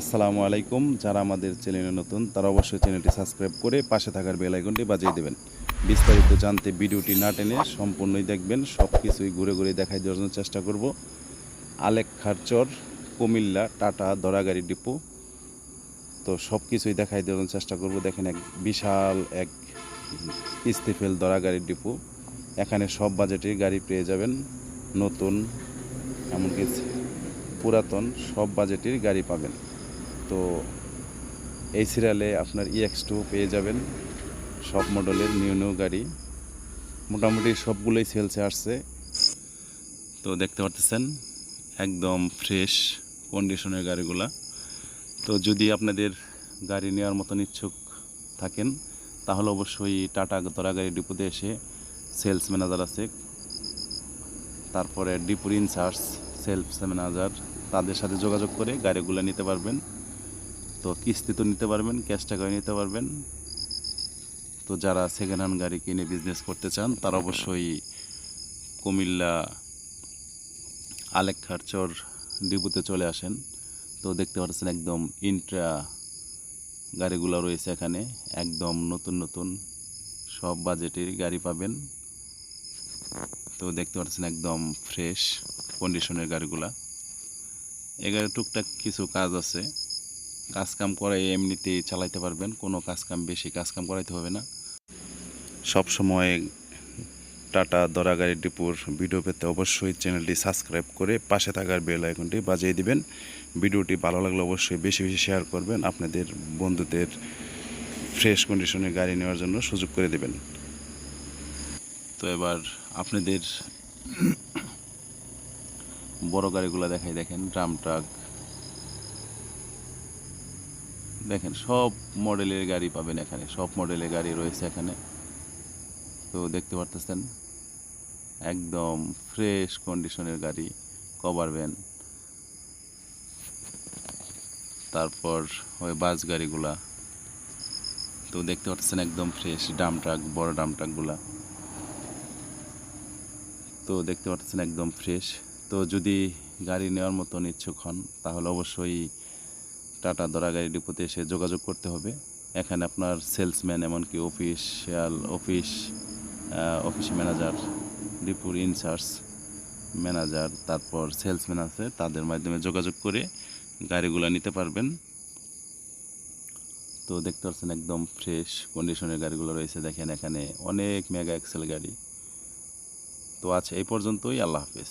আসসালামু আলাইকুম। যারা আমাদের চ্যানেলে নতুন, তারা অবশ্যই চ্যানেলটি সাবস্ক্রাইব করে পাশে থাকার বেল আইকনটি বাজিয়ে দেবেন। বিস্তারিত জানতে ভিডিওটি না টেনে সম্পূর্ণই দেখবেন। সব কিছুই ঘুরে ঘুরে দেখাই দেওয়ার জন্য চেষ্টা করব। আলেক খারচর, কুমিল্লা, টাটা, দরাগাড়ি ডিপো। তো সব কিছুই দেখাই দেওয়ার চেষ্টা করব। দেখেন এক বিশাল এক ইস্তিফেল দরাগাড়ির ডিপো। এখানে সব বাজেটের গাড়ি পেয়ে যাবেন। নতুন, এমনকি পুরাতন, সব বাজেটের গাড়ি পাবেন। তো এই সিরিয়ালে আপনার ইএক্স টু পেয়ে যাবেন। সব মডেলের নিউ নিউ গাড়ি। মোটামুটি সবগুলোই সেলসে আসছে। তো দেখতে পাচ্ছেন একদম ফ্রেশ কন্ডিশনের গাড়িগুলা। তো যদি আপনাদের গাড়ি নেওয়ার মতন ইচ্ছুক থাকেন, তাহলে অবশ্যই টাটা তোরা গাড়ি ডিপোতে এসে সেলস ম্যানেজার আছে। তারপরে ডিপুর ইনচার্জ সেলস ম্যানেজার তাদের সাথে যোগাযোগ করে গাড়িগুলো নিতে পারবেন। তো কিস্তি তো নিতে পারবেন ক্যাশ টাকায় নিতে পারবেন। তো যারা সেকেন্ড হ্যান্ড গাড়ি কিনে বিজনেস করতে চান, তারা অবশ্যই কুমিল্লা আলেক খারচর ডিপুতে চলে আসেন। তো দেখতে পাচ্ছেন একদম ইন্ট্রা গাড়িগুলো রয়েছে এখানে, একদম নতুন নতুন সব বাজেটের গাড়ি পাবেন। তো দেখতে পাচ্ছেন একদম ফ্রেশ কন্ডিশনের গাড়িগুলা। এগারো টুকটাক কিছু কাজ আছে। কাজ কাম করে এমনিতেই চালাইতে পারবেন, কোনো কাজ কাম বেশি কাজ কাম করাইতে হবে না। সব সময় টাটা, দরা গাড়ি ডিপুর ভিডিও পেতে অবশ্যই চ্যানেলটি সাবস্ক্রাইব করে পাশে থাকার বেল আইকনটি বাজিয়ে দিবেন। ভিডিওটি ভালো লাগলে অবশ্যই বেশি বেশি শেয়ার করবেন, আপনাদের বন্ধুদের ফ্রেশ কন্ডিশনে গাড়ি নেওয়ার জন্য সুযোগ করে দেবেন। তো এবার আপনাদের বড় গাড়িগুলো দেখাই, দেখেন, ড্রাম ট্রাক। দেখেন, সব মডেলের গাড়ি পাবেন এখানে, সব মডেলের গাড়ি রয়েছে এখানে। তো দেখতে পারতেছেন, একদম ফ্রেশ কন্ডিশনের গাড়ি কভার ভ্যান তারপর ওই বাস গাড়িগুলা। তো দেখতে পাচ্ছেন একদম ফ্রেশ ডাম ট্রাক বড় ডাম ট্রাকগুলা তো দেখতে পাচ্ছেন একদম ফ্রেশ তো যদি গাড়ি নেওয়ার মতন ইচ্ছুক হন, তাহলে অবশ্যই টাটা দরা গাড়ি ডিপোতে এসে যোগাযোগ করতে হবে। এখানে আপনার সেলসম্যান এমনকি অফিসিয়াল অফিস অফিস ম্যানেজার ডিপুর ইনচার্জ ম্যানেজার তারপর সেলসম্যান আছে, তাদের মাধ্যমে যোগাযোগ করে গাড়িগুলো নিতে পারবেন। তো দেখতে পাচ্ছেন একদম ফ্রেশ কন্ডিশনের গাড়িগুলো রয়েছে। দেখেন এখানে অনেক মেগা এক্সেল গাড়ি। তো আছে এই পর্যন্তই, আল্লাহ হাফেজ।